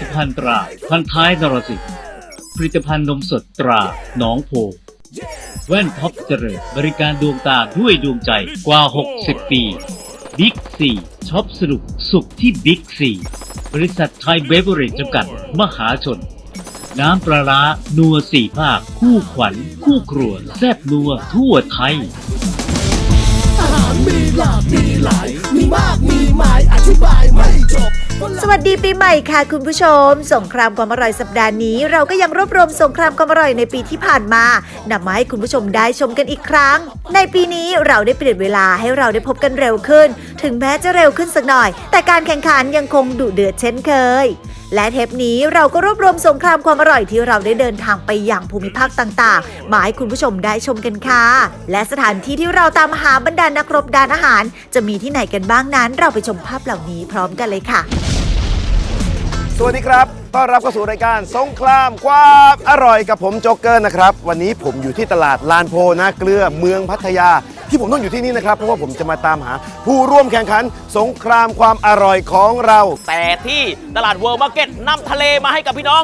ตภัณฑ์ตราพันท้ายนรสิงห์ผลิตภัณฑ์นมสดตราหนองโพแว่นท็อปเจริญบริการดวงตาด้วยดวงใจกว่า 60 ปีบิ๊กซีช็อปสนุกสุขที่บิ๊กซีบริษัทไทยเบเวอร์เรจจำกัด มหาชน น้ำปลาร้านัวสี่ภาค คู่ขวัญ คู่ครัว แซ่บนัวทั่วไทย อาหารมีหลากมีหลาย มีมากมีหมายอธิบายไม่จบ สวัสดีปีใหม่ค่ะคุณผู้ชม สงครามความอร่อยสัปดาห์นี้ เราก็ยังรวบรวมสงครามความอร่อยในปีที่ผ่านมานำมาให้คุณผู้ชมได้ชมกันอีกครั้ง ในปีนี้เราได้เปลี่ยนเวลาให้เราได้พบกันเร็วขึ้น ถึงแม้จะเร็วขึ้นสักหน่อย แต่การแข่งขันยังคงดุเดือดเช่นเคย และเทปนี้เราก็รวบรวมสงครามความอร่อยที่เราได้เดินทางไปอย่างภูมิภาคต่างๆ มาให้คุณผู้ชมได้ชมกันค่ะ และสถานที่ที่เราตามหาบรรดานักรบดานอาหาร จะมีที่ไหนกันบ้างนั้น เราไปชมภาพเหล่านี้พร้อมกันเลยค่ะ สวัสดีครับ ต้อนรับเข้าสู่รายการสงครามความอร่อยกับผมโจ๊กเกอร์นะครับ วันนี้ผมอยู่ที่ตลาดลานโพนาเกลือเมืองพัทยา ที่ผมต้องอยู่ที่นี่นะครับ เพราะว่าผมจะมาตามหาผู้ร่วมแข่งขันสงครามความอร่อยของเรา แต่ที่ตลาดเวิร์มาร์เก็ตนำทะเลมาให้กับพี่น้อง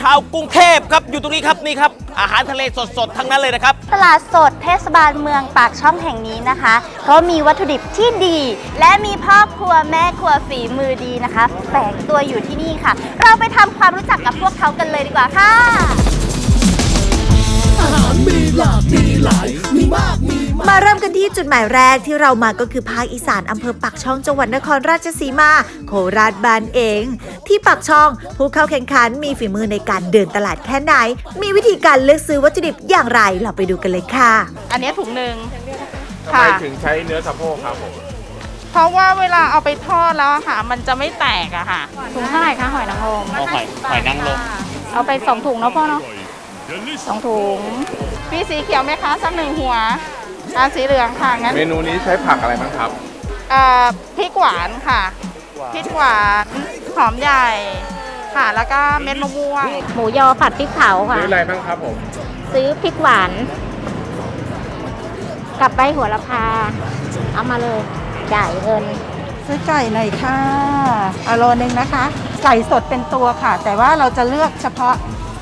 ชาวกรุงเทพครับอยู่ตรงนี้ครับนี่ครับ อาหารทะเลสดๆ ทั้งนั้นเลยนะครับ ตลาดสดเทศบาลเมืองปากช่องแห่งนี้นะคะ เพราะมีวัตถุดิบที่ดี และมีพ่อครัวแม่ครัวฝีมือดีนะคะแฝงตัวอยู่ที่นี่ค่ะ เราไปทำความรู้จักกับพวกเขากันเลยดีกว่าค่ะ อาหารมีหลากมีหลาย มีมาก มีหมายมาเริ่มกันที่จุดหมายแรกที่เรามาก็คือภาคอีสานอำเภอปักช่องจังหวัดนครราชสีมา โคราชบ้านเอง ที่ปักช่องผู้เข้าแข่งขันมีฝีมือในการเดินตลาดแค่ไหน มีวิธีการเลือกซื้อวัตถุดิบอย่างไรเราไปดูกันเลยค่ะ อันนี้ถุงหนึ่งทำไมค่ะ ถึงใช้เนื้อสะโพกครับผม เพราะว่าเวลาเอาไปทอดแล้วอะค่ะ มันจะไม่แตกอะค่ะ ถุงเท่าไหร่คะหอยนางรมเอาหอยหอยนางรม เอาไปสองถุงเนาะพ่อเนาะสองถุง พี่สีเขียวไหมคะ สักหนึ่งหัว อ่าสีเหลืองค่ะงั้นเมนูนี้ใช้ผักอะไรบ้างครับเอ่อพริกหวานค่ะพริกหวานหอมใหญ่ค่ะ แล้วก็เม็ดมะม่วงหมูยอผัดพริกเผาค่ะ ซื้ออะไรบ้างครับผมซื้อพริกหวาน กับใบหัวละพา เอามาเลยจ่ายเงิน ซื้อไก่หน่อยค่ะเอาโลนึงนะคะ ไก่สดเป็นตัวค่ะ แต่ว่าเราจะเลือกเฉพาะ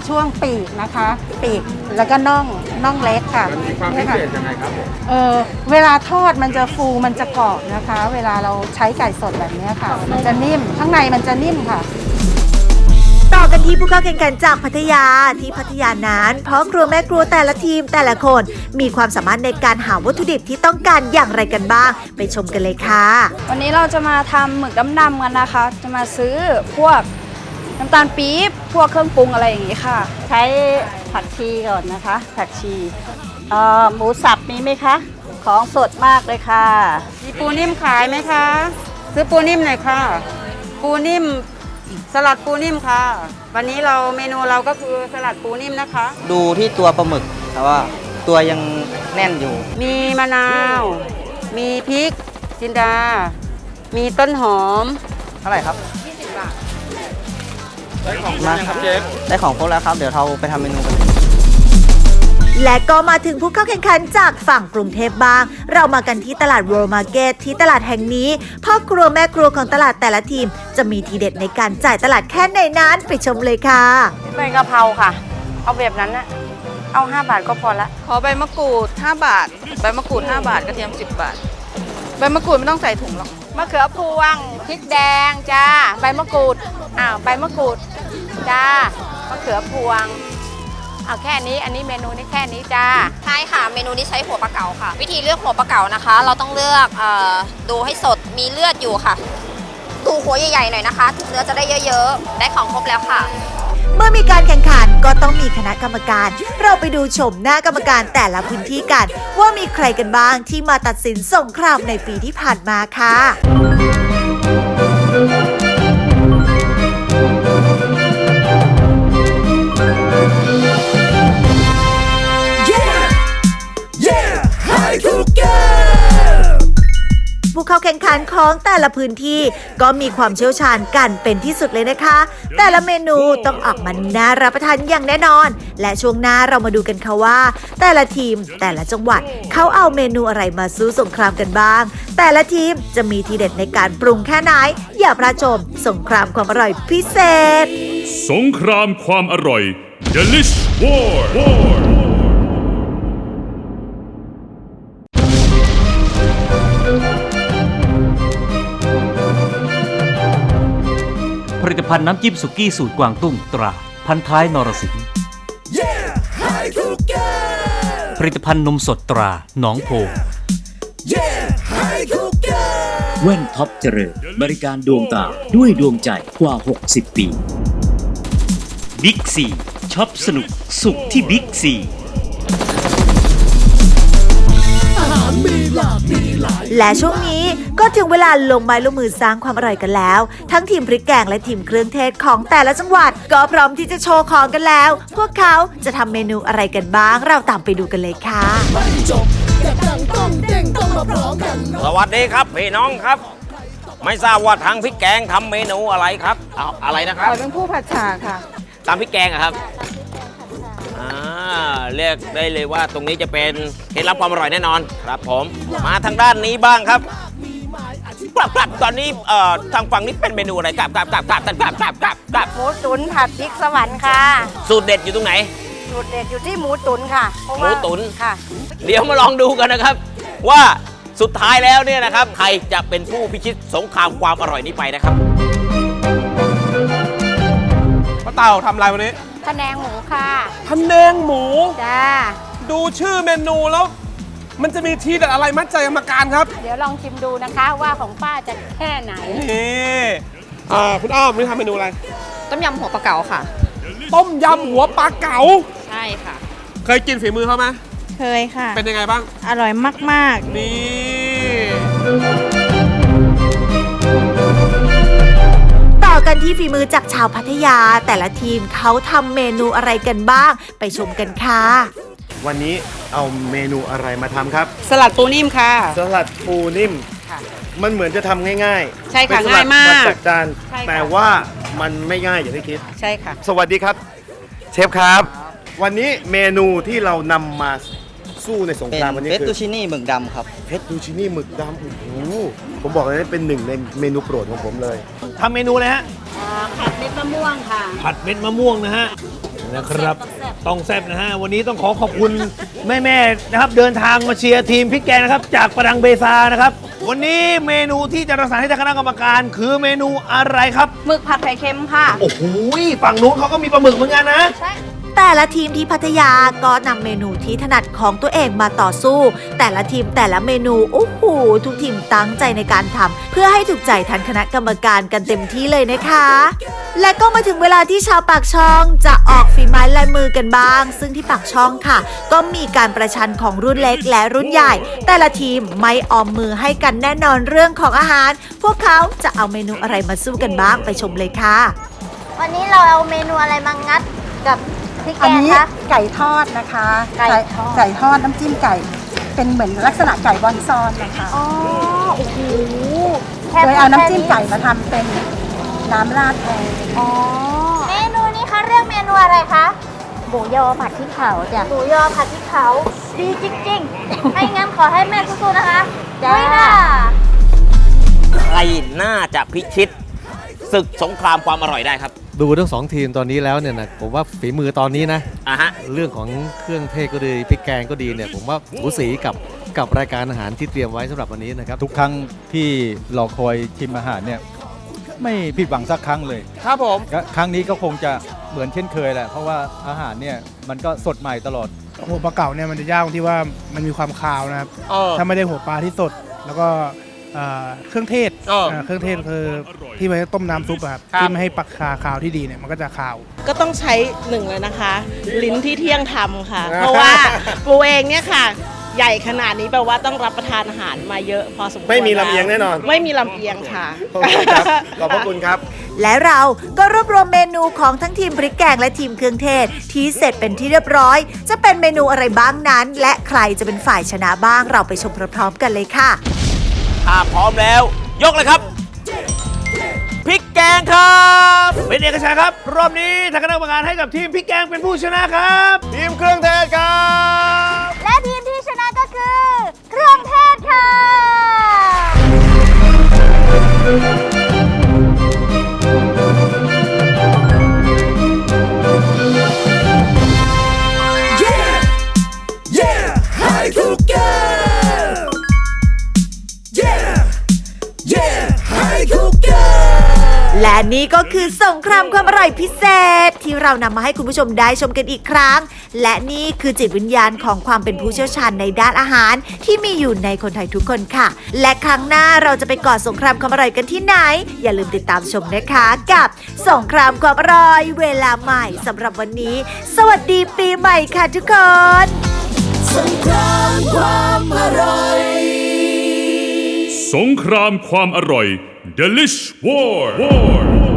ช่วงปีกนะคะ ปีกแล้วก็น่องน่องเล็กค่ะมันมีความพินี่เศค่ะษยังไงครับผมเออเวลาทอดมันจะฟูมันจะกรอบนะคะ เวลาเราใช้ไก่สดแบบนี้ค่ะ มันจะนิ่มข้างในมันจะนิ่มค่ะต่อกันที่ผู้เข้าแข่งขันจากพัทยาที่พัทยานั้นเพราะครัวแม่ครัวแต่ละทีมแต่ละคน มีความสามารถในการหาวัตถุดิบที่ต้องการอย่างไรกันบ้าง ไปชมกันเลยค่ะ วันนี้เราจะมาทำหมึกดำๆกันนะคะ จะมาซื้อพวกน้ำตาลปี๊บ พวกเครื่องปรุงอะไรอย่างนี้ค่ะ ใช้ผักชีก่อนนะคะ ผักชีเอ่อหมูสับมีไหมคะ ของสดมากเลยค่ะ มีปูนิ่มขายไหมคะ ซื้อปูนิ่มหน่อยค่ะ ปูนิ่มสลัดปูนิ่มค่ะ วันนี้เราเมนูเราก็คือสลัดปูนิ่มนะคะ ดูที่ตัวปลาหมึกแต่ว่าตัวยังแน่นอยู่ มีมะนาว มีพริกจินดา มีต้นหอม เท่าไหร่ครับ ได้ของมายังคครัรับบเชฟได้ของครบแล้วครับ เดี๋ยวเราไปทำเมนูกันและก็มาถึงผู้เข้าแข่งขันจากฝั่งกรุงเทพบ้าง เรามากันที่ตลาด World Market ที่ตลาดแห่งนี้พ่อครัวแม่ครัวของตลาดแต่ละทีม จะมีทีเด็ดในการจ่ายตลาดแค่ไหนนั้นไปชมเลยค่ะใบกะเพราค่ะ เอาแบบนั้นนะเอา 5 บาทก็พอละ ขอใบมะกรูด 5 บาท ใบมะกรูด 5 บาทกระเทียม 10 บาท ใบมะกรูดไม่ต้องใส่ถุงหรอก มะเขือพวงพริกแดงจ้าใบมะกรูดอ้าวใบมะกรูดจ้ามะเขือพวงเอาแค่นี้อันนี้เมนูนี้แค่นี้จ้าใช่ค่ะเมนูนี้ใช้หัวปลาเก๋าค่ะ วิธีเลือกหัวปลาเก๋านะคะ เราต้องเลือกเออดูให้สดมีเลือดอยู่ค่ะ ดูหัวใหญ่ๆหน่อยนะคะเนื้อจะได้เยอะๆ ได้ของครบแล้วค่ะ เมื่อมีการแข่งขัน ก็ต้องมีคณะกรรมการ เราไปดูชมหน้ากรรมการแต่ละพื้นที่กัน ว่ามีใครกันบ้างที่มาตัดสินสงครามในปีที่ผ่านมาค่ะ Yeah Yeah High Cooker ผู้เข้าเข้าแข่งขันของแต่ละพื้นที่ก็มีความเชี่ยวชาญกันเป็นที่สุดเลยนะคะ แต่ละเมนูต้องออกมาน่ารับประทานอย่างแน่นอน และช่วงหน้าเรามาดูกันค่ะว่า แต่ละทีมแต่ละจังหวัดเขาเอาเมนูอะไรมาสู้สงครามกันบ้าง แต่ละทีมจะมีทีเด็ดในการปรุงแค่ไหน อย่าพลาดชมสงครามความอร่อยพิเศษ สงครามความอร่อย Delish War War ผลิตภัณฑ์น้ำจิ้มสุกี้สูตรกวางตุ้งตรา พันท้ายนรสิงห์ Yeah ให้ทุกแกผลิตภัณฑ์นมสดตราหนองโพ Yeah ให้ทุกแกแว่นท็อปเจริญบริการดวงตาด้วยดวงใจกว่า 60 ปี บิ๊กซีช็อปสนุกสุขที่บิ๊กซี และช่วงนี้ก็ถึงเวลาลงไม้ลงมือสร้างความอร่อยกันแล้ว ทั้งทีมพริกแกงและทีมเครื่องเทศของแต่ละจังหวัด ก็พร้อมที่จะโชว์ของกันแล้ว พวกเขาจะทำเมนูอะไรกันบ้าง เราตามไปดูกันเลยค่ะไม่จบแต่ดังต้องเด้งต้องมาพร้อมกันสวัสดีครับพี่น้องครับ ไม่ทราบว่าทางพริกแกงทำเมนูอะไรครับเอาอะไรนะครับหอยแมงผู้ผัดฉ่าค่ะตามพริกแกงอะครับอ่า เรียกได้เลยว่าตรงนี้จะเป็นเคล็ดลับความอร่อยแน่นอนครับ ผมมาทางด้านนี้บ้างครับกลับกลับตอนนี้เอ่อทางฝั่งนี้เป็นเมนูอะไรกลับกลับกลับกลับกลับกลับกลับกลับกลับหมูตุ๋นผัดพริกสวรรค์ค่ะสูตรเด็ดอยู่ตรงไหน สูตรเด็ดอยู่ที่หมูตุ๋นค่ะเพราะหว่ามูตุ๋น ค่ะ เดี๋ยวมาลองดูกันนะครับ ว่าสุดท้ายแล้วเนี่ยนะครับ ใครจะเป็นผู้พิชิตสงครามความอร่อยนี้ไปนะครับ ป้าเต่าทำอะไรวันนี้ พะแนงหมูค่ะพะแนงหมู จ้า ดูชื่อเมนูแล้ว มันจะมีทีเด็ดอะไรมัดใจกรรมการครับ เดี๋ยวลองชิมดูนะคะว่าของป้าจะแค่ไหน นี่อ่าคุณอ้อมนี่ทำเมนูอะไร ต้มยำหัวปลาเก๋าค่ะ ต้มยำหัวปลาเก๋า ใช่ค่ะ เคยกินฝีมือเขาไหมเคยค่ะ เป็นยังไงบ้าง อร่อยมากนี่ กันที่ฝีมือจากชาวพัทยา แต่ละทีมเขาทำเมนูอะไรกันบ้าง ไปชมกันค่ะ วันนี้เอาเมนูอะไรมาทำครับๆสลัดปูนิ่มค่ะ สลัดปูนิ่ม ค่ะ มันเหมือนจะทำง่ายๆใช่ค่ะเป็นสลัดง่ายมากจัดจานใช่ค่ะ แต่ว่ามันไม่ง่ายอย่างที่คิด ใช่ค่ะ สวัสดีครับ เชฟครับ วันนี้เมนูที่เรานำมา สู้ในสงครามวันนี้เฟตคือตูชินี่หมึกดำครับ เพชรดูชินี่หมึกดำโอ้โหผมบอกเลยนะเป็นหนึ่งในเมนูโปรดของผมเลย ทำเมนูเลยฮะผัดเม็ดมะม่วงค่ะ ผัดเม็ดมะม่วงนะฮะนะครับ ต้องแซ่บนะฮะ วันนี้ต้องขอขอบคุณแม่ๆนะครับ เดินทางมาเชียร์ทีมพริกแกงนะครับ จากประดังเบซานะครับ วันนี้เมนูที่จะประสานให้ทางคณะกรรมการ คือเมนูอะไรครับ หมึกผัดไข่เค็มค่ะ โอ้โหฝั่งนู้นเขาก็มีปลาหมึกเหมือนกันนะ แต่ละทีมที่พัทยาก็นำเมนูที่ถนัดของตัวเองมาต่อสู้ แต่ละทีมแต่ละเมนูโอ้โหทุกทีมตั้งใจในการทำเพื่อให้ถูกใจทันคณะกรรมการกันเต็มที่เลยนะคะ และก็มาถึงเวลาที่ชาวปากช่องจะออกฝีไม้ลายมือกันบ้าง ซึ่งที่ปากช่องค่ะ ก็มีการประชันของรุ่นเล็กและรุ่นใหญ่ แต่ละทีมไม่ออมมือให้กันแน่นอนเรื่องของอาหาร พวกเขาจะเอาเมนูอะไรมาสู้กันบ้างไปชมเลยค่ะ วันนี้เราเอาเมนูอะไรมางัดกับ พริกแกอันงนี้คะ ไก่ทอดนะคะไก่ทอด ไก่ทอดน้ำจิ้มไก่ เป็นเหมือนลักษณะไก่บอนซอนนะคะ อ๋อโอ้โหโดยเอาน้ำจิ้มไก่มาทำเป็นน้ำราดแทนอ๋อเมนูนี้เขาเรียกเมนูอะไรคะหมูยอผัดพริกเผาจ้ะ หมูยอผัดพริกเผาดีจริงๆ ไม่งั้นขอให้แม่สู้ๆนะคะจ้าใครน่าจะพิชิตศึกสงครามความอร่อยได้ครับ ดูทั้งสองทีมตอนนี้แล้วเนี่ยนะผมว่าฝีมือตอนนี้นะ อะฮะ เรื่องของเครื่องเทศก็ดีพริกแกงก็ดีเนี่ยผมว่าหูสีกับกับรายการอาหารที่เตรียมไว้สำหรับวันนี้นะครับทุกครั้งที่รอคอยชิมอาหารเนี่ยไม่ผิดหวังสักครั้งเลยครับผม ก็ครั้งนี้ก็คงจะเหมือนเช่นเคยแหละเพราะว่าอาหารเนี่ยมันก็สดใหม่ตลอด หัวปลาเก๋าเนี่ยมันจะยากตรงที่ว่ามันมีความคาวนะครับ เออ ถ้าไม่ได้หัวปลาที่สด แล้วก็เอ่อเครื่องเทศเออเอ่อเครื่องเทศคือที่ไว้ต้มน้ำซุปอะครับครับ ที่ไม่ให้ปักคาคาวที่ดีเนี่ยมันก็จะคาว ก็ต้องใช้หนึ่งเลยนะคะ ลิ้นที่เที่ยงทำค่ะ เพราะว่าปูเองเนี่ยค่ะ ใหญ่ขนาดนี้แปลว่าต้องรับประทานอาหารมาเยอะพอสมควรไม่มีลำเอียงแน่นอน ไม่มีลำเอียงค่ะ ขอบคุณครับขอบพระคุณครับ และเราก็รวบรวมเมนูของทั้งทีมพริกแกงและทีมเครื่องเทศ ที่เสร็จเป็นที่เรียบร้อย จะเป็นเมนูอะไรบ้างนั้น และใครจะเป็นฝ่ายชนะบ้างเราไปชมพร้อมๆกันเลยค่ะ ถ้าพร้อมแล้ว ยกเลยครับพริกแกงครับ เป็นเอกชัยครับ รอบนี้ทางคณะกรรมการให้กับทีมพริกแกงเป็นผู้ชนะครับ ทีมเครื่องเทศครับ และทีมที่ชนะก็คือ เครื่องเทศค่ะ Yeah, high cooker. และนี่ก็คือสงครามความอร่อยพิเศษ ที่เรานำมาให้คุณผู้ชมได้ชมกันอีกครั้ง และนี่คือจิตวิญญาณของความเป็นผู้เชี่ยวชาญในด้านอาหาร ที่มีอยู่ในคนไทยทุกคนค่ะ และครั้งหน้าเราจะไปก่อสงครามความอร่อยกันที่ไหน อย่าลืมติดตามชมนะคะกับสงครามความอร่อยเวลาใหม่สำหรับวันนี้ สวัสดีปีใหม่ค่ะทุกคนสงครามความอร่อย สงครามความอร่อย Delish War. War